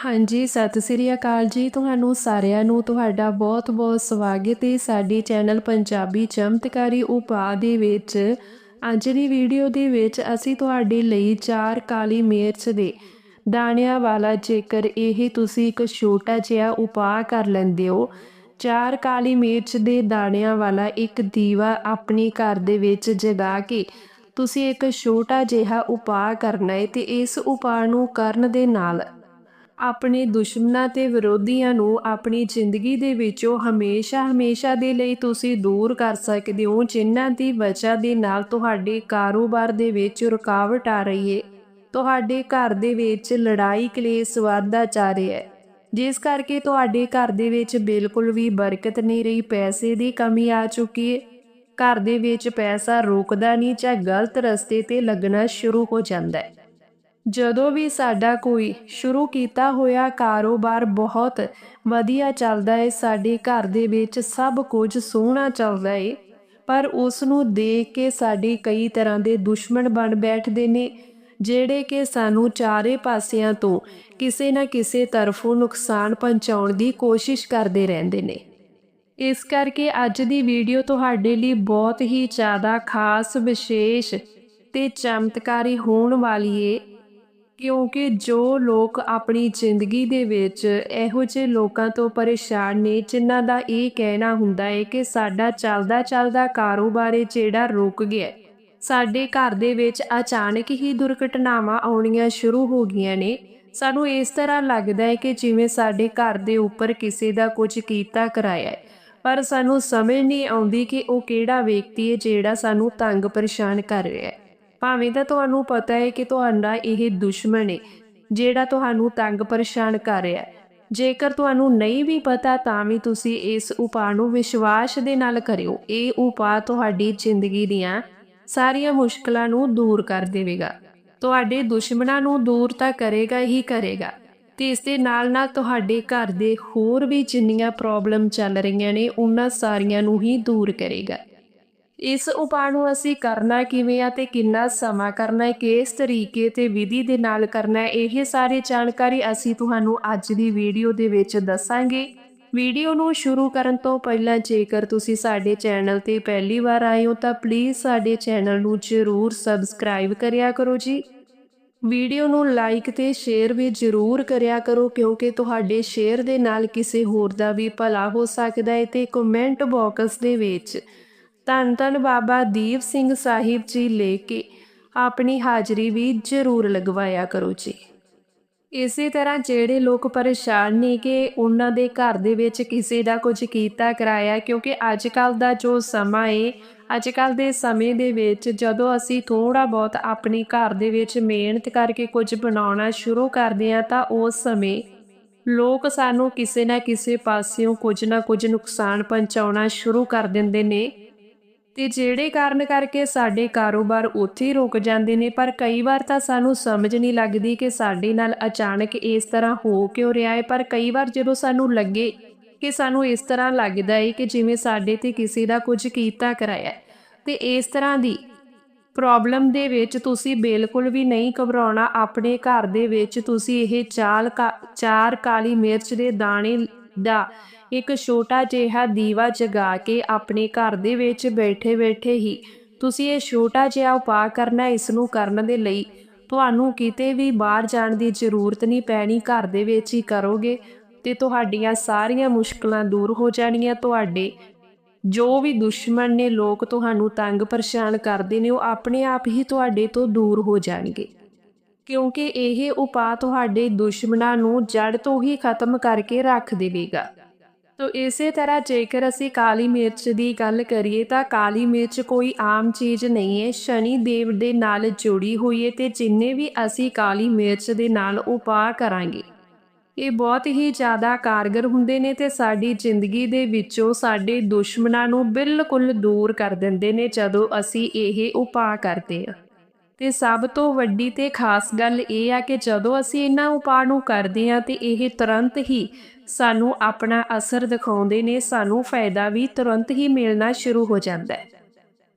ਹਾਂਜੀ, ਸਤਿ ਸ੍ਰੀ ਅਕਾਲ ਜੀ ਤੁਹਾਨੂੰ ਸਾਰਿਆਂ ਨੂੰ। ਤੁਹਾਡਾ ਬਹੁਤ-ਬਹੁਤ ਸਵਾਗਤ ਹੈ ਸਾਡੀ ਚੈਨਲ ਪੰਜਾਬੀ ਚਮਤਕਾਰੀ ਉਪਾਅ ਦੇ ਵਿੱਚ। ਅੱਜ ਦੀ ਵੀਡੀਓ ਦੇ ਵਿੱਚ ਅਸੀਂ ਤੁਹਾਡੇ ਲਈ ਚਾਰ ਕਾਲੀ ਮਿਰਚ ਦੇ ਦਾਣਿਆਂ ਵਾਲਾ ਜੇਕਰ ਇਹ ਤੁਸੀਂ ਇੱਕ ਛੋਟਾ ਜਿਹਾ ਉਪਾਅ ਕਰ ਲੈਂਦੇ ਹੋ, ਚਾਰ ਕਾਲੀ ਮਿਰਚ ਦੇ ਦਾਣਿਆਂ ਵਾਲਾ ਇੱਕ ਦੀਵਾ ਆਪਣੇ ਘਰ ਦੇ ਵਿੱਚ ਜਗਾ ਕੇ ਤੁਸੀਂ ਇੱਕ ਛੋਟਾ ਜਿਹਾ ਉਪਾਅ ਕਰਨਾ ਹੈ ਤੇ ਇਸ ਉਪਾਅ ਨੂੰ ਕਰਨ ਦੇ ਨਾਲ ਆਪਣੇ ਦੁਸ਼ਮਣਾਂ ਤੇ ਵਿਰੋਧੀਆਂ ਨੂੰ ਆਪਣੀ ਜ਼ਿੰਦਗੀ ਦੇ ਵਿੱਚੋਂ ਹਮੇਸ਼ਾ-ਹਮੇਸ਼ਾ ਦੇ ਲਈ ਤੁਸੀਂ ਦੂਰ ਕਰ ਸਕਦੇ ਹੋ, ਜਿਨ੍ਹਾਂ ਦੀ ਵਜ੍ਹਾ ਦੇ ਨਾਲ ਤੁਹਾਡੇ ਕਾਰੋਬਾਰ ਦੇ ਵਿੱਚ ਰੁਕਾਵਟ ਆ ਰਹੀ ਹੈ ਤੁਹਾਡੇ ਘਰ ਦੇ ਵਿੱਚ ਲੜਾਈ, ਕਲੇਸ਼ ਵਾਧਾ ਜਾ ਰਿਹਾ ਹੈ ਜਿਸ ਕਰਕੇ ਤੁਹਾਡੇ ਘਰ ਦੇ ਵਿੱਚ ਬਿਲਕੁਲ ਵੀ ਬਰਕਤ ਨਹੀਂ ਰਹੀ, ਪੈਸੇ ਦੀ ਕਮੀ ਆ ਚੁੱਕੀ ਹੈ ਘਰ ਦੇ ਵਿੱਚ ਪੈਸਾ ਰੁਕਦਾ ਨਹੀਂ ਜਾਂ ਗਲਤ ਰਸਤੇ ਤੇ ਲੱਗਣਾ ਸ਼ੁਰੂ ਹੋ ਜਾਂਦਾ ਹੈ ਜਦੋਂ ਵੀ ਸਾਡਾ ਕੋਈ ਸ਼ੁਰੂ ਕੀਤਾ ਹੋਇਆ ਕਾਰੋਬਾਰ ਬਹੁਤ ਵਧੀਆ ਚੱਲਦਾ ਏ, ਸਾਡੇ ਘਰ ਦੇ ਵਿੱਚ ਸਭ ਕੁਝ ਸੋਹਣਾ ਚੱਲਦਾ ਏ। ਪਰ ਉਸ ਨੂੰ ਦੇਖ ਕੇ ਸਾਡੇ ਕਈ ਤਰ੍ਹਾਂ ਦੇ ਦੁਸ਼ਮਣ ਬਣ ਬੈਠਦੇ ਨੇ, ਜਿਹੜੇ ਕਿ ਸਾਨੂੰ ਚਾਰੇ ਪਾਸਿਆਂ ਤੋਂ ਕਿਸੇ ਨਾ ਕਿਸੇ ਤਰਫੋਂ ਨੁਕਸਾਨ ਪਹੁੰਚਾਉਣ ਦੀ ਕੋਸ਼ਿਸ਼ ਕਰਦੇ ਰਹਿੰਦੇ ਨੇ। ਇਸ ਕਰਕੇ ਅੱਜ ਦੀ ਵੀਡੀਓ ਤੁਹਾਡੇ ਲਈ ਬਹੁਤ ਹੀ ਜ਼ਿਆਦਾ ਖਾਸ, ਵਿਸ਼ੇਸ਼ ਤੇ ਚਮਤਕਾਰੀ ਹੋਣ ਵਾਲੀ ਏ। ਕਿਉਂਕਿ ਜੋ ਲੋਕ ਆਪਣੀ ਜ਼ਿੰਦਗੀ ਦੇ ਵਿੱਚ ਇਹੋ ਜਿਹੇ ਲੋਕਾਂ ਤੋਂ ਪਰੇਸ਼ਾਨ ਨੇ, ਜਿਨ੍ਹਾਂ ਦਾ ਇਹ ਕਹਿਣਾ ਹੁੰਦਾ ਹੈ ਕਿ ਸਾਡਾ ਚੱਲਦਾ ਚੱਲਦਾ ਕਾਰੋਬਾਰ ਹੈ ਜਿਹੜਾ ਰੁਕ ਗਿਆ ਸਾਡੇ ਘਰ ਦੇ ਵਿੱਚ ਅਚਾਨਕ ਹੀ ਦੁਰਘਟਨਾਵਾਂ ਆਉਣੀਆਂ ਸ਼ੁਰੂ ਹੋ ਗਈਆਂ ਨੇ। ਸਾਨੂੰ ਇਸ ਤਰ੍ਹਾਂ ਲੱਗਦਾ ਹੈ ਕਿ ਜਿਵੇਂ ਸਾਡੇ ਘਰ ਦੇ ਉੱਪਰ ਕਿਸੇ ਦਾ ਕੁਝ ਕੀਤਾ ਕਰਾਇਆ ਹੈ। ਪਰ ਸਾਨੂੰ ਸਮਝ ਨਹੀਂ ਆਉਂਦੀ ਕਿ ਉਹ ਕਿਹੜਾ ਵਿਅਕਤੀ ਹੈ ਜਿਹੜਾ ਸਾਨੂੰ ਤੰਗ ਪਰੇਸ਼ਾਨ ਕਰ ਰਿਹਾ ਹੈ। ਭਾਵੇਂ ਤਾਂ ਤੁਹਾਨੂੰ ਪਤਾ ਹੈ ਕਿ ਤੁਹਾਡਾ ਇਹ ਦੁਸ਼ਮਣ ਹੈ ਜਿਹੜਾ ਤੁਹਾਨੂੰ ਤੰਗ ਪਰੇਸ਼ਾਨ ਕਰ ਰਿਹਾ ਹੈ। ਜੇਕਰ ਤੁਹਾਨੂੰ ਨਹੀਂ ਵੀ ਪਤਾ, ਤਾਂ ਵੀ ਤੁਸੀਂ ਇਸ ਉਪਾਅ ਨੂੰ ਵਿਸ਼ਵਾਸ ਦੇ ਨਾਲ ਕਰਿਓ। ਇਹ ਉਪਾਅ ਤੁਹਾਡੀ ਜ਼ਿੰਦਗੀ ਦੀਆਂ ਸਾਰੀਆਂ ਮੁਸ਼ਕਲਾਂ ਨੂੰ ਦੂਰ ਕਰ ਦੇਵੇਗਾ। ਤੁਹਾਡੇ ਦੁਸ਼ਮਣਾਂ ਨੂੰ ਦੂਰ ਤਾਂ ਕਰੇਗਾ ਹੀ ਕਰੇਗਾ, ਤੇ ਇਸ ਦੇ ਨਾਲ ਨਾਲ ਤੁਹਾਡੇ ਘਰ ਦੇ ਹੋਰ ਵੀ ਜਿੰਨੀਆਂ ਪ੍ਰੋਬਲਮ ਚੱਲ ਰਹੀਆਂ ਨੇ, ਉਹਨਾਂ ਸਾਰੀਆਂ ਨੂੰ ਹੀ ਦੂਰ ਕਰੇਗਾ। ਇਸ ਉਪਾਅ ਨੂੰ ਅਸੀਂ ਕਰਨਾ ਕਿਵੇਂ ਆ ਤੇ ਕਿੰਨਾ ਸਮਾਂ ਕਰਨਾ ਹੈ, ਕਿਸ ਤਰੀਕੇ ਤੇ ਵਿਧੀ ਦੇ ਨਾਲ ਕਰਨਾ ਹੈ, ਇਹ ਸਾਰੀ ਜਾਣਕਾਰੀ ਅਸੀਂ ਤੁਹਾਨੂੰ ਅੱਜ ਦੀ ਵੀਡੀਓ ਦੇ ਵਿੱਚ ਦੱਸਾਂਗੇ। ਵੀਡੀਓ ਨੂੰ ਸ਼ੁਰੂ ਕਰਨ ਤੋਂ ਪਹਿਲਾਂ ਜੇਕਰ ਤੁਸੀਂ ਸਾਡੇ ਚੈਨਲ ਤੇ ਪਹਿਲੀ ਵਾਰ ਆਏ ਹੋ ਤਾਂ ਪਲੀਜ਼ ਸਾਡੇ ਚੈਨਲ ਨੂੰ ਜ਼ਰੂਰ ਸਬਸਕ੍ਰਾਈਬ ਕਰਿਆ ਕਰੋ ਜੀ। ਵੀਡੀਓ ਨੂੰ ਲਾਈਕ ਤੇ ਸ਼ੇਅਰ ਵੀ ਜ਼ਰੂਰ ਕਰਿਆ ਕਰੋ ਕਿਉਂਕਿ ਤੁਹਾਡੇ ਸ਼ੇਅਰ ਦੇ ਨਾਲ ਕਿਸੇ ਹੋਰ ਦਾ ਵੀ ਭਲਾ ਹੋ ਸਕਦਾ ਹੈ ਤੇ ਕਮੈਂਟ ਬਾਕਸ ਦੇ ਵਿੱਚ ਧੰਨ ਧੰਨ ਬਾਬਾ ਦੀਪ ਸਿੰਘ ਸਾਹਿਬ ਜੀ ਲੈ ਕੇ ਆਪਣੀ ਹਾਜ਼ਰੀ ਵੀ ਜ਼ਰੂਰ ਲਗਵਾਇਆ ਕਰੋ ਜੀ। ਇਸੇ ਤਰ੍ਹਾਂ ਜਿਹੜੇ ਲੋਕ ਪਰੇਸ਼ਾਨ ਨੇ ਕਿ ਉਹਨਾਂ ਦੇ ਘਰ ਦੇ ਵਿੱਚ ਕਿਸੇ ਦਾ ਕੁਝ ਕੀਤਾ ਕਰਾਇਆ, ਕਿਉਂਕਿ ਅੱਜ ਕੱਲ ਦਾ ਜੋ ਸਮਾਂ ਏ ਅੱਜ ਕੱਲ ਦੇ ਸਮੇਂ ਦੇ ਵਿੱਚ ਜਦੋਂ ਅਸੀਂ ਥੋੜਾ ਬਹੁਤ ਆਪਣੇ ਘਰ ਦੇ ਵਿੱਚ ਮਿਹਨਤ ਕਰਕੇ ਕੁਝ ਬਣਾਉਣਾ ਸ਼ੁਰੂ ਕਰਦੇ ਆ ਤਾਂ ਉਸ ਸਮੇਂ ਲੋਕ ਸਾਨੂੰ ਕਿਸੇ ਨਾ ਕਿਸੇ ਪਾਸਿਓਂ ਕੁਝ ਨਾ ਕੁਝ ਨੁਕਸਾਨ ਪਹੁੰਚਾਉਣਾ ਸ਼ੁਰੂ ਕਰ ਦਿੰਦੇ ਨੇ। ਤੇ ਜਿਹੜੇ ਕਾਰਨ ਕਰਕੇ ਸਾਡੇ ਕਾਰੋਬਾਰ ਉੱਥੇ ਹੀ ਰੁਕ ਜਾਂਦੇ ਨੇ, ਪਰ ਕਈ ਵਾਰ ਤਾਂ ਸਾਨੂੰ ਸਮਝ ਨਹੀਂ ਲੱਗਦੀ ਕਿ ਸਾਡੇ ਨਾਲ ਅਚਾਨਕ ਇਸ ਤਰ੍ਹਾਂ ਹੋ ਕਿਉਂ ਰਿਹਾ ਹੈ ਪਰ ਕਈ ਵਾਰ ਜਦੋਂ ਸਾਨੂੰ ਲੱਗੇ ਕਿ ਸਾਨੂੰ ਇਸ ਤਰ੍ਹਾਂ ਲੱਗਦਾ ਹੈ ਕਿ ਜਿਵੇਂ ਸਾਡੇ ਤੇ ਕਿਸੇ ਦਾ ਕੁਝ ਕੀਤਾ ਕਰਾਇਆ ਹੈ। ਤੇ ਇਸ ਤਰ੍ਹਾਂ ਦੀ ਪ੍ਰੋਬਲਮ ਦੇ ਵਿੱਚ ਤੁਸੀਂ ਬਿਲਕੁਲ ਵੀ ਨਹੀਂ ਘਬਰਾਉਣਾ, ਆਪਣੇ ਘਰ ਦੇ ਵਿੱਚ ਤੁਸੀਂ ਇਹ ਚਾਲ ਕਾ- ਚਾਰ ਕਾਲੀ ਮਿਰਚ ਦੇ ਦਾਣੇ ਦਾ ਇੱਕ ਛੋਟਾ ਜਿਹਾ ਦੀਵਾ ਜਗਾ ਕੇ ਆਪਣੇ ਘਰ ਦੇ ਵਿੱਚ ਬੈਠੇ-ਬੈਠੇ ਹੀ ਤੁਸੀਂ ਇਹ ਛੋਟਾ ਜਿਹਾ ਉਪਾਅ ਕਰਨਾ ਇਸ ਨੂੰ ਕਰਨ ਦੇ ਲਈ ਤੁਹਾਨੂੰ ਕਿਤੇ ਵੀ ਬਾਹਰ ਜਾਣ ਦੀ ਜ਼ਰੂਰਤ ਨਹੀਂ ਪੈਣੀ, ਘਰ ਦੇ ਵਿੱਚ ਹੀ ਕਰੋਗੇ ਤੇ ਤੁਹਾਡੀਆਂ ਸਾਰੀਆਂ ਮੁਸ਼ਕਲਾਂ ਦੂਰ ਹੋ ਜਾਣਗੀਆਂ ਤੁਹਾਡੇ ਜੋ ਵੀ ਦੁਸ਼ਮਣ ਨੇ, ਲੋਕ ਤੁਹਾਨੂੰ ਤੰਗ ਪਰੇਸ਼ਾਨ ਕਰਦੇ ਨੇ, ਉਹ ਆਪਣੇ ਆਪ ਹੀ ਤੁਹਾਡੇ ਤੋਂ ਦੂਰ ਹੋ ਜਾਣਗੇ। ਕਿਉਂਕਿ ਇਹ ਉਪਾਅ ਤੁਹਾਡੇ ਦੁਸ਼ਮਣਾਂ ਨੂੰ ਜੜ ਤੋਂ ਹੀ ਖਤਮ ਕਰਕੇ ਰੱਖ ਦੇਵੇਗਾ। ਤੋ ਇਸੇ ਤਰ੍ਹਾਂ ਜੇਕਰ ਅਸੀਂ ਕਾਲੀ ਮਿਰਚ ਦੀ ਗੱਲ ਕਰੀਏ ਤਾਂ ਕਾਲੀ ਮਿਰਚ ਕੋਈ ਆਮ ਚੀਜ਼ ਨਹੀਂ ਹੈ। ਸ਼ਨੀ ਦੇਵ ਦੇ ਨਾਲ ਜੁੜੀ ਹੋਈ ਹੈ ਤੇ ਜਿੰਨੇ ਵੀ ਅਸੀਂ ਕਾਲੀ ਮਿਰਚ ਦੇ ਨਾਲ ਉਪਾਅ ਕਰਾਂਗੇ, ਇਹ ਬਹੁਤ ਹੀ ਜ਼ਿਆਦਾ ਕਾਰਗਰ ਹੁੰਦੇ ਨੇ ਤੇ ਸਾਡੀ ਜ਼ਿੰਦਗੀ ਦੇ ਵਿੱਚੋਂ ਸਾਡੇ ਦੁਸ਼ਮਣਾਂ ਨੂੰ ਬਿਲਕੁਲ ਦੂਰ ਕਰ ਦਿੰਦੇ ਨੇ ਜਦੋਂ ਅਸੀਂ ਇਹ ਉਪਾਅ ਕਰਦੇ ਹਾਂ। ਤੇ ਸਭ ਤੋਂ ਵੱਡੀ ਤੇ ਖਾਸ ਗੱਲ ਇਹ ਆ ਕਿ ਜਦੋਂ ਅਸੀਂ ਇਹਨਾਂ ਉਪਾਅ ਨੂੰ ਕਰਦੇ ਹਾਂ ਤੇ ਇਹ ਤੁਰੰਤ ਹੀ ਸਾਨੂੰ ਆਪਣਾ ਅਸਰ ਦਿਖਾਉਂਦੇ ਨੇ, ਸਾਨੂੰ ਫਾਇਦਾ ਵੀ ਤੁਰੰਤ ਹੀ ਮਿਲਣਾ ਸ਼ੁਰੂ ਹੋ ਜਾਂਦਾ ਹੈ।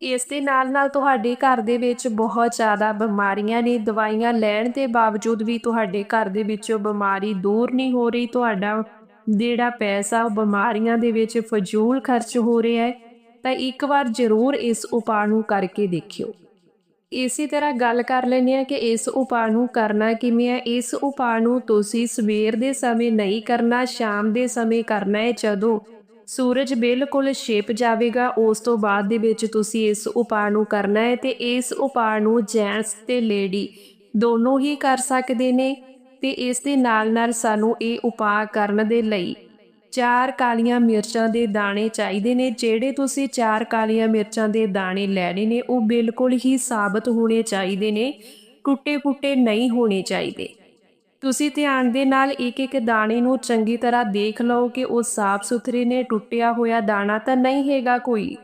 ਇਸ ਦੇ ਨਾਲ ਨਾਲ ਤੁਹਾਡੇ ਘਰ ਦੇ ਵਿੱਚ ਬਹੁਤ ਜ਼ਿਆਦਾ ਬਿਮਾਰੀਆਂ ਨੇ, ਦਵਾਈਆਂ ਲੈਣ ਦੇ ਬਾਵਜੂਦ ਵੀ ਤੁਹਾਡੇ ਘਰ ਦੇ ਵਿੱਚੋਂ ਬਿਮਾਰੀ ਦੂਰ ਨਹੀਂ ਹੋ ਰਹੀ, ਤੁਹਾਡਾ ਜਿਹੜਾ ਪੈਸਾ ਉਹ ਬਿਮਾਰੀਆਂ ਦੇ ਵਿੱਚ ਫਜ਼ੂਲ ਖਰਚ ਹੋ ਰਿਹਾ ਹੈ, ਤਾਂ ਇੱਕ ਵਾਰ ਜ਼ਰੂਰ ਇਸ ਉਪਾਅ ਨੂੰ ਕਰਕੇ ਦੇਖਿਓ। ਇਸੇ ਤਰ੍ਹਾਂ ਗੱਲ ਕਰ ਲੈਂਦੇ ਆ ਕਿ ਇਸ ਉਪਾਅ ਨੂੰ ਕਰਨਾ ਕਿਵੇਂ ਹੈ, ਇਸ ਉਪਾਅ ਨੂੰ ਤੁਸੀਂ ਸਵੇਰ ਦੇ ਸਮੇਂ ਨਹੀਂ ਕਰਨਾ, ਸ਼ਾਮ ਦੇ ਸਮੇਂ ਕਰਨਾ ਹੈ, ਜਦੋਂ ਸੂਰਜ ਬਿਲਕੁਲ ਛਿਪ ਜਾਵੇਗਾ, ਉਸ ਤੋਂ ਬਾਅਦ ਦੇ ਵਿੱਚ ਤੁਸੀਂ ਇਸ ਉਪਾਅ ਨੂੰ ਕਰਨਾ ਹੈ ਤੇ ਇਸ ਉਪਾਅ ਨੂੰ ਜੈਂਟਸ ਤੇ ਲੇਡੀ ਦੋਨੋਂ ਹੀ ਕਰ ਸਕਦੇ ਨੇ ਤੇ ਇਸ ਦੇ ਨਾਲ ਨਾਲ ਸਾਨੂੰ ਇਹ ਉਪਾਅ ਕਰਨ ਦੇ ਲਈ ਚਾਰ ਕਾਲੀਆਂ ਮਿਰਚਾਂ ਦੇ ਦਾਣੇ ਚਾਹੀਦੇ ਨੇ, ਜਿਹੜੇ ਤੁਸੀਂ ਚਾਰ ਕਾਲੀਆਂ ਮਿਰਚਾਂ ਦੇ ਦਾਣੇ ਲੈਣੇ ਨੇ, ਉਹ ਬਿਲਕੁਲ ਹੀ ਸਾਬਤ ਹੋਣੇ ਚਾਹੀਦੇ ਨੇ ਟੁੱਟੇ-ਫੁੱਟੇ ਨਹੀਂ ਹੋਣੇ ਚਾਹੀਦੇ। ਤੁਸੀਂ ਧਿਆਨ ਦੇ ਨਾਲ ਇੱਕ ਇੱਕ ਦਾਣੇ ਨੂੰ ਚੰਗੀ ਤਰ੍ਹਾਂ ਦੇਖ ਲਓ ਕਿ ਉਹ ਸਾਫ਼ ਸੁਥਰੇ ਨੇ, ਟੁੱਟਿਆ ਹੋਇਆ ਦਾਣਾ ਤਾਂ ਨਹੀਂ ਹੈਗਾ ਕੋਈ।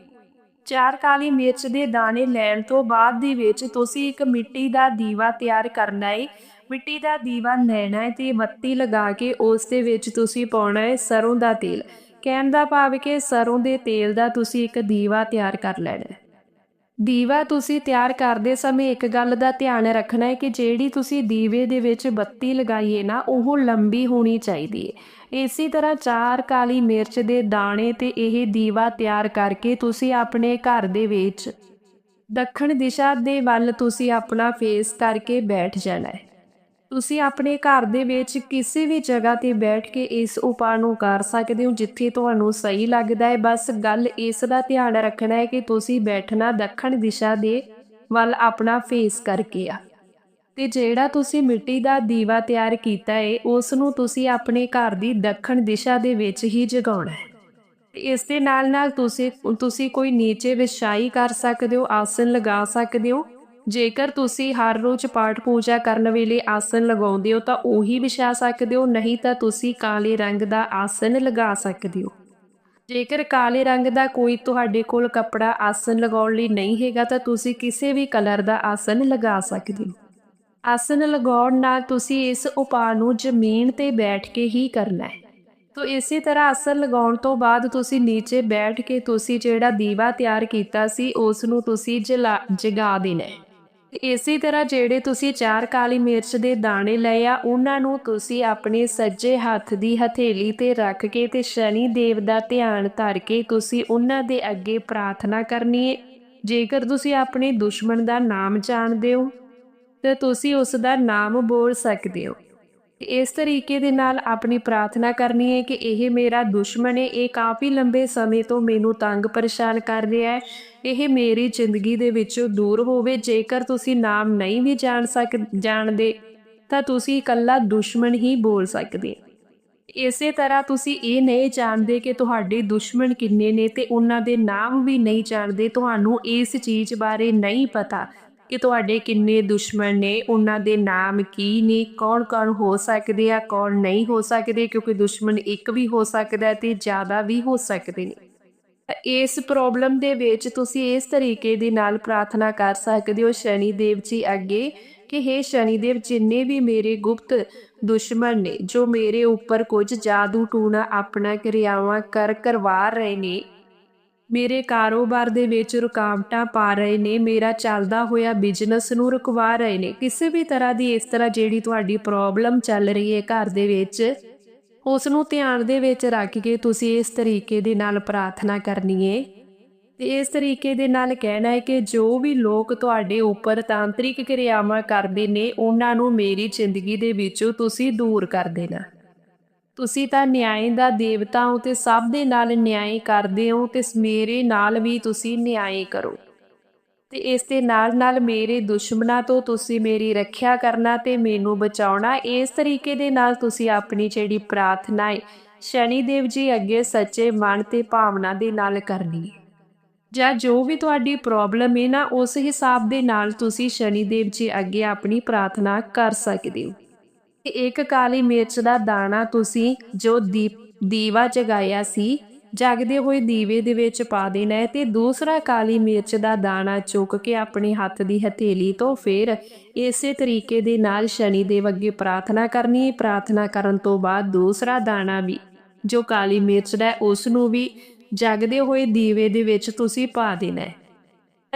ਚਾਰ ਕਾਲੀ ਮਿਰਚ ਦੇ ਦਾਣੇ ਲੈਣ ਤੋਂ ਬਾਅਦ ਦੇ ਵਿੱਚ ਤੁਸੀਂ ਇੱਕ ਮਿੱਟੀ ਦਾ ਦੀਵਾ ਤਿਆਰ ਕਰਨਾ ਹੈ ਮਿੱਟੀ ਦਾ ਦੀਵਾ ਲੈਣਾ ਹੈ ਤੇ ਬੱਤੀ ਲਗਾ ਕੇ ਉਸ ਦੇ ਵਿੱਚ ਤੁਸੀਂ ਪਾਉਣਾ ਹੈ ਸਰੋਂ ਦਾ ਤੇਲ। ਕਹਿਣ ਦਾ ਭਾਵ ਕਿ ਸਰੋਂ ਦੇ ਤੇਲ ਦਾ ਤੁਸੀਂ ਇੱਕ ਦੀਵਾ ਤਿਆਰ ਕਰ ਲੈਣਾ ਹੈ। ਦੀਵਾ ਤੁਸੀਂ ਤਿਆਰ ਕਰਦੇ ਸਮੇਂ ਇੱਕ ਗੱਲ ਦਾ ਧਿਆਨ ਰੱਖਣਾ ਹੈ ਕਿ ਜਿਹੜੀ ਤੁਸੀਂ ਦੀਵੇ ਦੇ ਵਿੱਚ ਬੱਤੀ ਲਗਾਈਏ ਨਾ, ਉਹ ਲੰਬੀ ਹੋਣੀ ਚਾਹੀਦੀ ਹੈ। ਇਸੇ ਤਰ੍ਹਾਂ ਚਾਰ ਕਾਲੀ ਮਿਰਚ ਦੇ ਦਾਣੇ ਤੇ ਇਹ ਦੀਵਾ ਤਿਆਰ ਕਰਕੇ ਤੁਸੀਂ ਆਪਣੇ ਘਰ ਦੇ ਵਿੱਚ ਦੱਖਣ ਦਿਸ਼ਾ ਦੇ ਵੱਲ ਤੁਸੀਂ ਆਪਣਾ ਫੇਸ ਕਰਕੇ ਬੈਠ ਜਾਣਾ ਹੈ। ਤੁਸੀਂ ਆਪਣੇ ਘਰ ਦੇ ਵਿੱਚ ਕਿਸੇ ਵੀ ਜਗ੍ਹਾ ਤੇ ਬੈਠ ਕੇ ਇਸ ਉਪਾਅ ਨੂੰ ਕਰ ਸਕਦੇ ਹੋ, ਜਿੱਥੇ ਤੁਹਾਨੂੰ ਸਹੀ ਲੱਗਦਾ ਹੈ। ਬਸ ਗੱਲ ਇਸ ਦਾ ਧਿਆਨ ਰੱਖਣਾ ਹੈ ਕਿ ਤੁਸੀਂ ਬੈਠਣਾ ਦੱਖਣ ਦਿਸ਼ਾ ਦੇ ਵੱਲ ਆਪਣਾ ਫੇਸ ਕਰਕੇ ਆ। ਤੇ ਜਿਹੜਾ ਤੁਸੀਂ ਮਿੱਟੀ ਦਾ ਦੀਵਾ ਤਿਆਰ ਕੀਤਾ ਹੈ ਉਸ ਨੂੰ ਤੁਸੀਂ ਆਪਣੇ ਘਰ ਦੀ ਦੱਖਣ ਦਿਸ਼ਾ ਦੇ ਵਿੱਚ ਹੀ ਜਗਾਉਣਾ ਹੈ। ਇਸ ਦੇ ਨਾਲ ਨਾਲ ਤੁਸੀਂ ਤੁਸੀਂ ਕੋਈ ਨੀਚੇ ਵਿਛਾਈ ਕਰ ਸਕਦੇ ਹੋ ਆਸਨ ਲਗਾ ਸਕਦੇ ਹੋ। ਜੇਕਰ ਤੁਸੀਂ ਹਰ ਰੋਜ਼ ਪਾਠ ਪੂਜਾ ਕਰਨ ਵੇਲੇ ਆਸਨ ਲਗਾਉਂਦੇ ਹੋ ਤਾਂ ਉਹੀ ਵਿਛਾ ਸਕਦੇ ਹੋ, ਨਹੀਂ ਤਾਂ ਤੁਸੀਂ ਕਾਲੇ ਰੰਗ ਦਾ ਆਸਨ ਲਗਾ ਸਕਦੇ ਹੋ। ਜੇਕਰ ਕਾਲੇ ਰੰਗ ਦਾ ਕੋਈ ਤੁਹਾਡੇ ਕੋਲ ਕੱਪੜਾ ਆਸਨ ਲਗਾਉਣ ਲਈ ਨਹੀਂ ਹੈਗਾ ਤਾਂ ਤੁਸੀਂ ਕਿਸੇ ਵੀ ਕਲਰ ਦਾ ਆਸਨ ਲਗਾ ਸਕਦੇ ਹੋ। ਆਸਨ ਲਗਾਉਣ ਨਾਲ ਤੁਸੀਂ ਇਸ ਉਪਾਅ ਨੂੰ ਜ਼ਮੀਨ ਤੇ ਬੈਠ ਕੇ ਹੀ ਕਰਨਾ ਹੈ। ਤੋ ਇਸੇ ਤਰ੍ਹਾਂ ਆਸਨ ਲਗਾਉਣ ਤੋਂ ਬਾਅਦ ਤੁਸੀਂ ਨੀਚੇ ਬੈਠ ਕੇ ਤੁਸੀਂ ਜਿਹੜਾ ਦੀਵਾ ਤਿਆਰ ਕੀਤਾ ਸੀ, ਉਸ ਨੂੰ ਤੁਸੀਂ ਜਗਾ ਦੇਣਾ ਹੈ। ਇਸੇ ਤਰ੍ਹਾਂ ਜਿਹੜੇ ਤੁਸੀਂ ਚਾਰ ਕਾਲੀ ਮਿਰਚ ਦੇ ਦਾਣੇ ਲਏ ਆ, ਉਹਨਾਂ ਨੂੰ ਤੁਸੀਂ ਆਪਣੇ ਸੱਜੇ ਹੱਥ ਦੀ ਹਥੇਲੀ ਤੇ ਰੱਖ ਕੇ ਤੇ ਸ਼ਨੀ ਦੇਵ ਦਾ ਧਿਆਨ ਧਰ ਕੇ ਤੁਸੀਂ ਉਹਨਾਂ ਦੇ ਅੱਗੇ ਪ੍ਰਾਰਥਨਾ ਕਰਨੀ ਹੈ ਜੇਕਰ ਤੁਸੀਂ ਆਪਣੇ ਦੁਸ਼ਮਣ ਦਾ ਨਾਮ ਜਾਣਦੇ ਹੋ, ਤੇ ਤੁਸੀਂ ਉਸ ਦਾ ਨਾਮ ਬੋਲ ਸਕਦੇ ਹੋ। ਇਸ ਤਰੀਕੇ ਦੇ ਨਾਲ ਆਪਣੀ ਪ੍ਰਾਰਥਨਾ ਕਰਨੀ ਹੈ ਕਿ ਇਹ ਮੇਰਾ ਦੁਸ਼ਮਣ ਹੈ, ਇਹ ਕਾਫੀ ਲੰਬੇ ਸਮੇਂ ਤੋਂ ਮੈਨੂੰ ਤੰਗ ਪਰੇਸ਼ਾਨ ਕਰ ਰਿਹਾ ਹੈ। ਇਹ ਮੇਰੀ ਜ਼ਿੰਦਗੀ ਦੇ ਵਿੱਚੋਂ ਦੂਰ ਹੋਵੇ, ਜੇਕਰ ਤੁਸੀਂ ਨਾਮ ਨਹੀਂ ਵੀ ਜਾਣ ਸਕ, ਜਾਣਦੇ, ਤਾਂ ਤੁਸੀਂ ਇਕੱਲਾ ਦੁਸ਼ਮਣ ਹੀ ਬੋਲ ਸਕਦੇ ਇਸੇ ਤਰ੍ਹਾਂ ਤੁਸੀਂ ਇਹ ਨਹੀਂ ਜਾਣਦੇ ਕਿ ਤੁਹਾਡੇ ਦੁਸ਼ਮਣ ਕਿੰਨੇ ਨੇ ਤੇ ਉਹਨਾਂ ਦੇ ਨਾਮ ਵੀ ਨਹੀਂ ਜਾਣਦੇ, ਤੁਹਾਨੂੰ ਇਸ ਚੀਜ਼ ਬਾਰੇ ਨਹੀਂ ਪਤਾ। ਕਿ ਤੁਹਾਡੇ ਕਿੰਨੇ ਦੁਸ਼ਮਣ ਨੇ, ਉਹਨਾਂ ਦੇ ਨਾਮ ਕੀ ਨੇ, ਕੌਣ-ਕੌਣ ਹੋ ਸਕਦੇ ਆ, ਕੌਣ ਨਹੀਂ ਹੋ ਸਕਦੇ, ਕਿਉਂਕਿ ਦੁਸ਼ਮਣ ਇੱਕ ਵੀ ਹੋ ਸਕਦਾ ਤੇ ਜ਼ਿਆਦਾ ਵੀ ਹੋ ਸਕਦੇ ਨੇ। ਇਸ ਪ੍ਰੋਬਲਮ ਦੇ ਵਿੱਚ ਤੁਸੀਂ ਇਸ ਤਰੀਕੇ ਦੇ ਨਾਲ ਪ੍ਰਾਰਥਨਾ ਕਰ ਸਕਦੇ ਹੋ ਸ਼ਨੀ ਦੇਵ ਜੀ ਅੱਗੇ, ਕਿ हे ਸ਼ਨੀ ਦੇਵ ਜਿੰਨੇ ਵੀ ਮੇਰੇ ਗੁਪਤ ਦੁਸ਼ਮਣ ਨੇ, ਜੋ ਮੇਰੇ ਉੱਪਰ ਕੁਝ ਜਾਦੂ ਟੂਣਾ ਆਪਣਾ ਕਿਰਿਆਵਾਂ ਕਰ ਕਰਵਾ ਰਹੇ ਨੇ ਮੇਰੇ ਕਾਰੋਬਾਰ ਦੇ ਵਿੱਚ ਰੁਕਾਵਟਾਂ ਪਾ ਰਹੇ ਨੇ, ਮੇਰਾ ਚੱਲਦਾ ਹੋਇਆ ਬਿਜ਼ਨਸ ਨੂੰ ਰੁਕਵਾ ਰਹੇ ਨੇ। ਕਿਸੇ ਵੀ ਤਰ੍ਹਾਂ ਦੀ ਇਸ ਤਰ੍ਹਾਂ ਜਿਹੜੀ ਤੁਹਾਡੀ ਪ੍ਰੋਬਲਮ ਚੱਲ ਰਹੀ ਹੈ ਘਰ ਦੇ ਵਿੱਚ ਉਸ ਨੂੰ ਧਿਆਨ ਦੇ ਵਿੱਚ ਰੱਖ ਕੇ ਤੁਸੀਂ ਇਸ ਤਰੀਕੇ ਦੇ ਨਾਲ ਪ੍ਰਾਰਥਨਾ ਕਰਨੀ ਹੈ ਤੇ ਇਸ ਤਰੀਕੇ ਦੇ ਨਾਲ ਕਹਿਣਾ ਹੈ ਕਿ ਜੋ ਵੀ ਲੋਕ ਤੁਹਾਡੇ ਉੱਪਰ ਤਾਂਤਰਿਕ ਕਿਰਿਆਵਾਂ ਕਰਦੇ ਨੇ, ਉਹਨਾਂ ਨੂੰ ਮੇਰੀ ਜ਼ਿੰਦਗੀ ਦੇ ਵਿੱਚੋਂ ਤੁਸੀਂ ਦੂਰ ਕਰ ਦੇਣਾ। ਤੁਸੀਂ ਤਾਂ ਨਿਆਂ ਦਾ ਦੇਵਤਾ ਹੋ ਤੇ ਸਭ ਦੇ ਨਾਲ ਨਿਆਂ ਕਰਦੇ ਹੋ ਤੇ ਮੇਰੇ ਨਾਲ ਵੀ ਤੁਸੀਂ ਨਿਆਂ ਕਰੋ। ਤੇ ਇਸ ਦੇ ਨਾਲ ਨਾਲ ਮੇਰੇ ਦੁਸ਼ਮਣਾਂ ਤੋਂ ਤੁਸੀਂ ਮੇਰੀ ਰੱਖਿਆ ਕਰਨਾ ਤੇ ਮੈਨੂੰ ਬਚਾਉਣਾ, ਇਸ ਤਰੀਕੇ ਦੇ ਨਾਲ ਤੁਸੀਂ ਆਪਣੀ ਜਿਹੜੀ ਪ੍ਰਾਰਥਨਾ ਹੈ ਸ਼ਨੀ ਦੇਵ ਜੀ ਅੱਗੇ ਸੱਚੇ ਮਨ ਤੇ ਭਾਵਨਾ ਦੇ ਨਾਲ ਕਰਨੀ ਹੈ ਜਾਂ ਜੋ ਵੀ ਤੁਹਾਡੀ ਪ੍ਰੋਬਲਮ ਹੈ ਨਾ, ਉਸ ਹਿਸਾਬ ਦੇ ਨਾਲ ਤੁਸੀਂ ਸ਼ਨੀ ਦੇਵ ਜੀ ਅੱਗੇ ਆਪਣੀ ਪ੍ਰਾਰਥਨਾ ਕਰ ਸਕਦੇ ਹੋ। ਇੱਕ ਕਾਲੀ ਮਿਰਚ ਦਾ ਦਾਣਾ ਤੁਸੀਂ ਜੋ ਦੀਪ, ਦੀਵਾ ਜਗਾਇਆ ਸੀ, ਜਗਦੇ ਹੋਏ ਦੀਵੇ ਦੇ ਵਿੱਚ ਪਾ ਦੇਣਾ ਹੈ ਤੇ ਦੂਸਰਾ ਕਾਲੀ ਮਿਰਚ ਦਾ ਦਾਣਾ ਚੁੱਕ ਕੇ ਆਪਣੇ ਹੱਥ ਦੀ ਹਥੇਲੀ ਤੋਂ ਫੇਰ ਇਸੇ ਤਰੀਕੇ ਦੇ ਨਾਲ ਸ਼ਨੀ ਦੇਵ ਅੱਗੇ ਪ੍ਰਾਰਥਨਾ ਕਰਨੀ ਹੈ। ਪ੍ਰਾਰਥਨਾ ਕਰਨ ਤੋਂ ਬਾਅਦ ਦੂਸਰਾ ਦਾਣਾ ਵੀ, ਜੋ ਕਾਲੀ ਮਿਰਚ ਦਾ ਉਸ ਨੂੰ ਵੀ ਜਗਦੇ ਹੋਏ ਦੀਵੇ ਦੇ ਵਿੱਚ ਤੁਸੀਂ ਪਾ ਦੇਣਾ ਹੈ।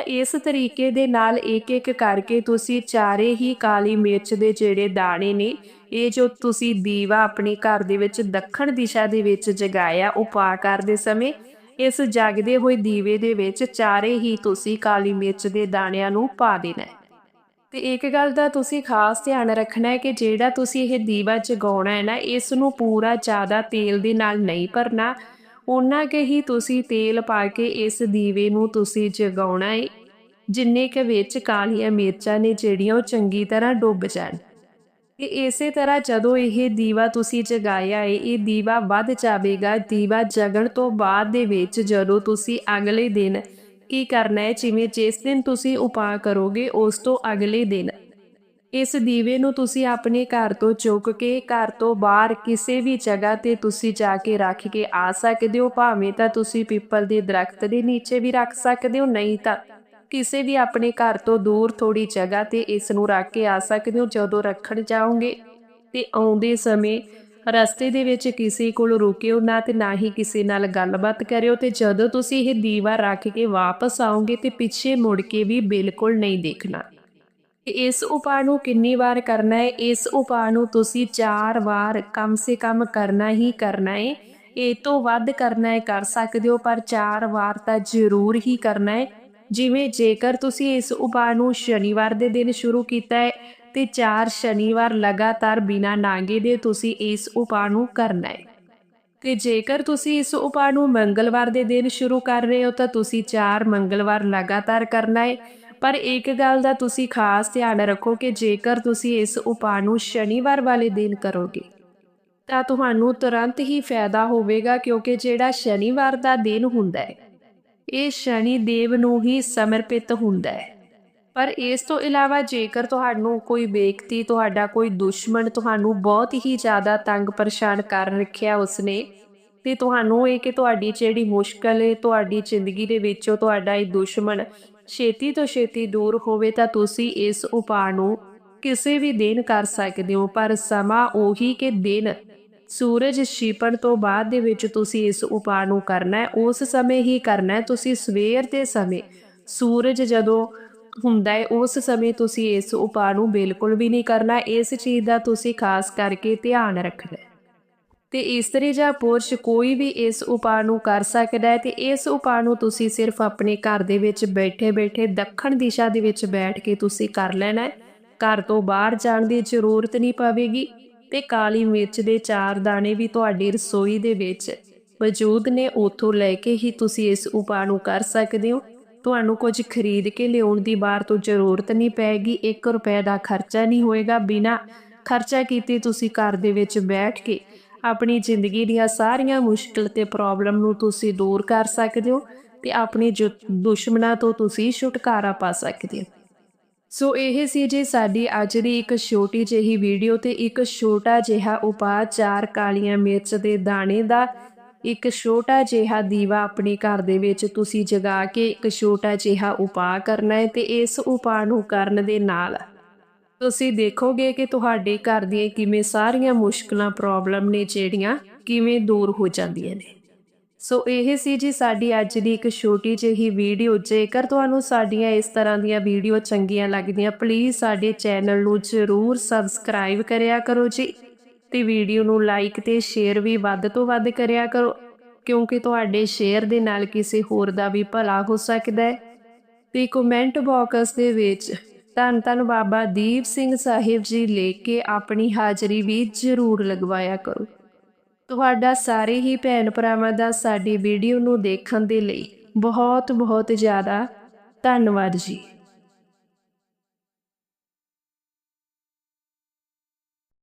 ਇਸ ਤਰੀਕੇ ਦੇ ਨਾਲ ਇੱਕ ਇੱਕ ਕਰਕੇ ਤੁਸੀਂ ਚਾਰੇ ਹੀ ਕਾਲੀ ਮਿਰਚ ਦੇ ਜਿਹੜੇ ਦਾਣੇ ਨੇ ਇਹ ਜੋ ਤੁਸੀਂ ਦੀਵਾ ਆਪਣੇ ਘਰ ਦੇ ਵਿੱਚ ਦੱਖਣ ਦਿਸ਼ਾ ਦੇ ਵਿੱਚ ਜਗਾਇਆ ਉਪਾਅ ਕਰਦੇ ਸਮੇਂ, ਇਸ ਜਗਦੇ ਹੋਏ ਦੀਵੇ ਦੇ ਵਿੱਚ ਚਾਰੇ ਹੀ ਤੁਸੀਂ ਕਾਲੀ ਮਿਰਚ ਦੇ ਦਾਣਿਆਂ ਨੂੰ ਪਾ ਦੇਣਾ ਹੈ। ਤੇ ਇੱਕ ਗੱਲ ਦਾ ਤੁਸੀਂ ਖਾਸ ਧਿਆਨ ਰੱਖਣਾ ਹੈ ਕਿ ਜਿਹੜਾ ਤੁਸੀਂ ਇਹ ਦੀਵਾ ਜਗਾਉਣਾ ਹੈ ਨਾ, ਇਸ ਨੂੰ ਪੂਰਾ ਜ਼ਿਆਦਾ ਤੇਲ ਦੇ ਨਾਲ ਨਹੀਂ ਭਰਨਾ। ਉਹਨਾਂ ਕੇ ਹੀ ਤੁਸੀਂ ਤੇਲ ਪਾ ਕੇ ਇਸ ਦੀਵੇ ਨੂੰ ਤੁਸੀਂ ਜਗਾਉਣਾ ਹੈ, ਜਿੰਨੇ ਕੇ ਵਿੱਚ ਕਾਲੀਆਂ ਮਿਰਚਾਂ ਨੇ ਜਿਹੜੀਆਂ ਉਹ ਚੰਗੀ ਤਰ੍ਹਾਂ ਡੁੱਬ ਜਾਣ। ਤੇ ਇਸੇ ਤਰ੍ਹਾਂ ਜਦੋਂ ਇਹ ਦੀਵਾ ਤੁਸੀਂ ਜਗਾਇਆ ਹੈ ਇਹ ਦੀਵਾ ਵੱਧ ਜਾਵੇਗਾ। ਦੀਵਾ ਜਗਣ ਤੋਂ ਬਾਅਦ ਦੇ ਵਿੱਚ ਜਦੋਂ ਤੁਸੀਂ ਅਗਲੇ ਦਿਨ ਕੀ ਕਰਨਾ ਹੈ ਜਿਵੇਂ ਜਿਸ ਦਿਨ ਤੁਸੀਂ ਉਪਾਅ ਕਰੋਗੇ, ਉਸ ਤੋਂ ਅਗਲੇ ਦਿਨ। ਇਸ ਦੀਵੇ ਨੂੰ ਤੁਸੀਂ ਆਪਣੇ ਘਰ ਤੋਂ ਚੁੱਕ ਕੇ, ਘਰ ਤੋਂ ਬਾਹਰ ਕਿਸੇ ਵੀ ਜਗ੍ਹਾ ਤੇ ਤੁਸੀਂ ਜਾ ਕੇ ਰੱਖ ਕੇ ਆ ਸਕਦੇ ਹੋ। ਭਾਵੇਂ ਤਾਂ ਤੁਸੀਂ ਪਿੱਪਲ ਦੇ ਦਰਖਤ ਦੇ ਨੀਚੇ ਵੀ ਰੱਖ ਸਕਦੇ ਹੋ, ਨਹੀਂ ਤਾਂ ਕਿਸੇ ਵੀ ਆਪਣੇ ਘਰ ਤੋਂ ਦੂਰ ਥੋੜੀ ਜਗ੍ਹਾ ਤੇ ਇਸ ਨੂੰ ਰੱਖ ਕੇ ਆ ਸਕਦੇ ਹੋ, ਜਦੋਂ ਰੱਖਣ ਜਾਓਗੇ ਤੇ ਆਉਂਦੇ ਸਮੇਂ ਰਸਤੇ ਦੇ ਵਿੱਚ ਕਿਸੇ ਕੋਲ ਰੁਕਿਓ, ਨਾ ਤੇ ਨਾ ਹੀ ਕਿਸੇ ਨਾਲ ਗੱਲਬਾਤ ਕਰਿਓ ਤੇ ਜਦੋਂ ਤੁਸੀਂ ਇਹ ਦੀਵਾ ਰੱਖ ਕੇ ਵਾਪਸ ਆਓਗੇ ਤੇ ਪਿੱਛੇ ਮੁੜ ਕੇ ਵੀ ਬਿਲਕੁਲ ਨਹੀਂ ਦੇਖਣਾ। ਇਸ ਉਪਾਅ ਨੂੰ ਕਿੰਨੀ ਵਾਰ ਕਰਨਾ ਹੈ? ਇਸ ਉਪਾਅ ਨੂੰ ਤੁਸੀਂ 4 ਵਾਰ ਕਮ ਸੇ ਕਮ ਕਰਨਾ ਹੀ ਕਰਨਾ ਹੈ। ਇਹ ਤੋਂ ਵੱਧ ਕਰਨਾ ਹੈ, ਕਰ ਸਕਦੇ ਹੋ, ਪਰ 4 ਵਾਰ ਤਾਂ ਜ਼ਰੂਰ ਹੀ ਕਰਨਾ ਹੈ। ਜਿਵੇਂ ਜੇਕਰ ਤੁਸੀਂ ਇਸ ਉਪਾਅ ਨੂੰ ਸ਼ਨੀਵਾਰ ਦੇ ਦਿਨ ਸ਼ੁਰੂ ਕੀਤਾ ਹੈ ਤੇ 4 ਸ਼ਨੀਵਾਰ ਲਗਾਤਾਰ ਬਿਨਾਂ ਨਾਗੇ ਦੇ ਤੁਸੀਂ ਇਸ ਉਪਾਅ ਨੂੰ ਕਰਨਾ ਹੈ। ਤੇ ਜੇਕਰ ਤੁਸੀਂ ਇਸ ਉਪਾਅ ਨੂੰ ਮੰਗਲਵਾਰ ਦੇ ਦਿਨ ਸ਼ੁਰੂ ਕਰ ਰਹੇ ਹੋ ਤਾਂ ਤੁਸੀਂ 4 ਮੰਗਲਵਾਰ ਲਗਾਤਾਰ ਕਰਨਾ ਹੈ। ਪਰ ਇੱਕ ਗੱਲ ਦਾ ਤੁਸੀਂ ਖਾਸ ਧਿਆਨ ਰੱਖੋ ਕਿ ਜੇਕਰ ਤੁਸੀਂ ਇਸ ਉਪਾਅ ਨੂੰ ਸ਼ਨੀਵਾਰ ਵਾਲੇ ਦਿਨ ਕਰੋਗੇ, ਤਾਂ ਤੁਹਾਨੂੰ ਤੁਰੰਤ ਹੀ ਫਾਇਦਾ ਹੋਵੇਗਾ ਕਿਉਂਕਿ ਜਿਹੜਾ ਸ਼ਨੀਵਾਰ ਦਾ ਦਿਨ ਹੁੰਦਾ ਹੈ ਇਹ ਸ਼ਨੀ ਦੇਵ ਨੂੰ ਹੀ ਸਮਰਪਿਤ ਹੁੰਦਾ ਹੈ। ਪਰ ਇਸ ਤੋਂ ਇਲਾਵਾ ਜੇਕਰ ਤੁਹਾਨੂੰ ਕੋਈ ਵਿਅਕਤੀ ਤੁਹਾਡਾ ਕੋਈ ਦੁਸ਼ਮਣ ਤੁਹਾਨੂੰ ਬਹੁਤ ਹੀ ਜ਼ਿਆਦਾ ਤੰਗ ਪਰੇਸ਼ਾਨ ਕਰ ਰੱਖਿਆ ਉਸਨੇ, ਤੇ ਤੁਹਾਨੂੰ ਇਹ ਕਿ ਤੁਹਾਡੀ ਜਿਹੜੀ ਮੁਸ਼ਕਲ ਹੈ ਤੁਹਾਡੀ ਜ਼ਿੰਦਗੀ ਦੇ ਵਿੱਚੋਂ ਤੁਹਾਡਾ ਇਹ ਦੁਸ਼ਮਣ ਛੇਤੀ ਤੋਂ ਛੇਤੀ ਦੂਰ ਹੋਵੇ ਤਾਂ ਤੁਸੀਂ ਇਸ ਉਪਾਅ ਨੂੰ ਕਿਸੇ ਵੀ ਦਿਨ ਕਰ ਸਕਦੇ ਹੋ, ਪਰ ਸਮਾਂ ਉਹੀ ਕਿ ਦਿਨ ਸੂਰਜ ਛਿਪਣ ਤੋਂ ਬਾਅਦ ਦੇ ਵਿੱਚ ਤੁਸੀਂ ਇਸ ਉਪਾਅ ਨੂੰ ਕਰਨਾ ਹੈ। ਉਸ ਸਮੇਂ ਹੀ ਕਰਨਾ ਹੈ। ਤੁਸੀਂ ਸਵੇਰ ਦੇ ਸਮੇਂ ਸੂਰਜ ਜਦੋਂ ਹੁੰਦਾ ਹੈ, ਉਸ ਸਮੇਂ ਤੁਸੀਂ ਇਸ ਉਪਾਅ ਨੂੰ ਬਿਲਕੁਲ ਵੀ ਨਹੀਂ ਕਰਨਾ। ਇਸ ਚੀਜ਼ ਦਾ ਤੁਸੀਂ ਖਾਸ ਕਰਕੇ ਧਿਆਨ ਰੱਖਣਾ ਹੈ। ਤੇ ਇਸਤਰੀ ਜਾਂ ਪੁਰਸ਼ ਕੋਈ ਵੀ ਇਸ ਉਪਾਅ ਨੂੰ ਕਰ ਸਕਦਾ ਹੈ ਤੇ ਇਸ ਉਪਾਅ ਨੂੰ ਤੁਸੀਂ ਸਿਰਫ ਆਪਣੇ ਘਰ ਦੇ ਵਿੱਚ ਬੈਠੇ-ਬੈਠੇ ਦੱਖਣ ਦਿਸ਼ਾ ਦੇ ਵਿੱਚ ਬੈਠ ਕੇ ਤੁਸੀਂ ਕਰ ਲੈਣਾ ਹੈ। ਘਰ ਤੋਂ ਬਾਹਰ ਜਾਣ ਦੀ ਜ਼ਰੂਰਤ ਨਹੀਂ ਪਵੇਗੀ। ਤੇ ਕਾਲੀ ਮਿਰਚ ਦੇ ਚਾਰ ਦਾਣੇ ਵੀ ਤੁਹਾਡੀ ਰਸੋਈ ਦੇ ਵਿੱਚ ਮੌਜੂਦ ਨੇ, ਉਥੋਂ ਲੈ ਕੇ ਹੀ ਤੁਸੀਂ ਇਸ ਉਪਾਅ ਨੂੰ ਕਰ ਸਕਦੇ ਹੋ। ਤੁਹਾਨੂੰ ਕੁਝ ਖਰੀਦ ਕੇ ਲਿਆਉਣ ਦੀ ਬਾਹਰ ਤੋਂ ਜ਼ਰੂਰਤ ਨਹੀਂ ਪੈਗੀ 1 ਰੁਪਏ ਦਾ ਖਰਚਾ ਨਹੀਂ ਹੋਏਗਾ। ਬਿਨਾ ਖਰਚਾ ਕੀਤੇ ਤੁਸੀਂ ਘਰ ਦੇ ਵਿੱਚ ਬੈਠ ਕੇ ਆਪਣੀ ਜ਼ਿੰਦਗੀ ਦੀਆਂ ਸਾਰੀਆਂ ਮੁਸ਼ਕਲ ਤੇ ਪ੍ਰੋਬਲਮ ਨੂੰ ਤੁਸੀਂ ਦੂਰ ਕਰ ਸਕਦੇ ਹੋ ਤੇ ਆਪਣੇ ਦੁਸ਼ਮਣਾਂ ਤੋਂ ਤੁਸੀਂ ਛੁਟਕਾਰਾ ਪਾ ਸਕਦੇ ਹੋ। ਸੋ ਇਹ ਸੀ ਜੇ ਸਾਡੀ ਅੱਜ ਦੀ ਇੱਕ ਛੋਟੀ ਜਿਹੀ ਵੀਡੀਓ ਤੇ ਇੱਕ ਛੋਟਾ ਜਿਹਾ ਉਪਾਅ, ਚਾਰ ਕਾਲੀਆਂ ਮਿਰਚ ਦੇ ਦਾਣੇ ਦਾ। ਇੱਕ ਛੋਟਾ ਜਿਹਾ ਦੀਵਾ ਆਪਣੇ ਘਰ ਦੇ ਵਿੱਚ ਤੁਸੀਂ ਜਗਾ ਕੇ ਇੱਕ ਛੋਟਾ ਜਿਹਾ ਉਪਾਅ ਕਰਨਾ ਹੈ ਤੇ ਇਸ ਉਪਾਅ ਨੂੰ ਕਰਨ ਦੇ ਨਾਲ ਤੁਸੀਂ ਦੇਖੋਗੇ ਕਿ ਤੁਹਾਡੇ ਘਰ ਦੀਆਂ ਕਿਵੇਂ ਸਾਰੀਆਂ ਮੁਸ਼ਕਲਾਂ, ਪ੍ਰੋਬਲਮ ਨੇ ਜਿਹੜੀਆਂ ਕਿਵੇਂ ਦੂਰ ਹੋ ਜਾਂਦੀਆਂ ਨੇ। ਸੋ ਇਹ ਸੀ ਜੀ ਸਾਡੀ ਅੱਜ ਦੀ ਇੱਕ ਛੋਟੀ ਜਿਹੀ ਵੀਡੀਓ। ਜੇਕਰ ਤੁਹਾਨੂੰ ਸਾਡੀਆਂ ਇਸ ਤਰ੍ਹਾਂ ਦੀਆਂ ਵੀਡੀਓ ਚੰਗੀਆਂ ਲੱਗਦੀਆਂ ਪਲੀਜ਼ ਸਾਡੇ ਚੈਨਲ ਨੂੰ ਜ਼ਰੂਰ ਸਬਸਕ੍ਰਾਈਬ ਕਰਿਆ ਕਰੋ ਜੀ ਤੇ ਵੀਡੀਓ ਨੂੰ ਲਾਈਕ ਤੇ ਸ਼ੇਅਰ ਵੀ ਵੱਧ ਤੋਂ ਵੱਧ ਕਰਿਆ ਕਰੋ, ਕਿਉਂਕਿ ਤੁਹਾਡੇ ਸ਼ੇਅਰ ਦੇ ਨਾਲ ਕਿਸੇ ਹੋਰ ਦਾ ਵੀ ਭਲਾ ਹੋ ਸਕਦਾ ਹੈ। ਤੇ ਕਮੈਂਟ ਬਾਕਸ ਦੇ ਵਿੱਚ ਧੰਨ ਧੰਨ ਬਾਬਾ ਦੀਪ ਸਿੰਘ ਸਾਹਿਬ ਜੀ ਲੈ ਕੇ ਆਪਣੀ ਹਾਜ਼ਰੀ ਵੀ ਜ਼ਰੂਰ ਲਗਵਾਇਆ ਕਰੋ। ਤੁਹਾਡਾ ਸਾਰੇ ਹੀ ਭੈਣ ਭਰਾਵਾਂ ਦਾ ਸਾਡੀ ਵੀਡੀਓ ਨੂੰ ਦੇਖਣ ਦੇ ਲਈ ਬਹੁਤ ਬਹੁਤ ਜ਼ਿਆਦਾ ਧੰਨਵਾਦ ਜੀ।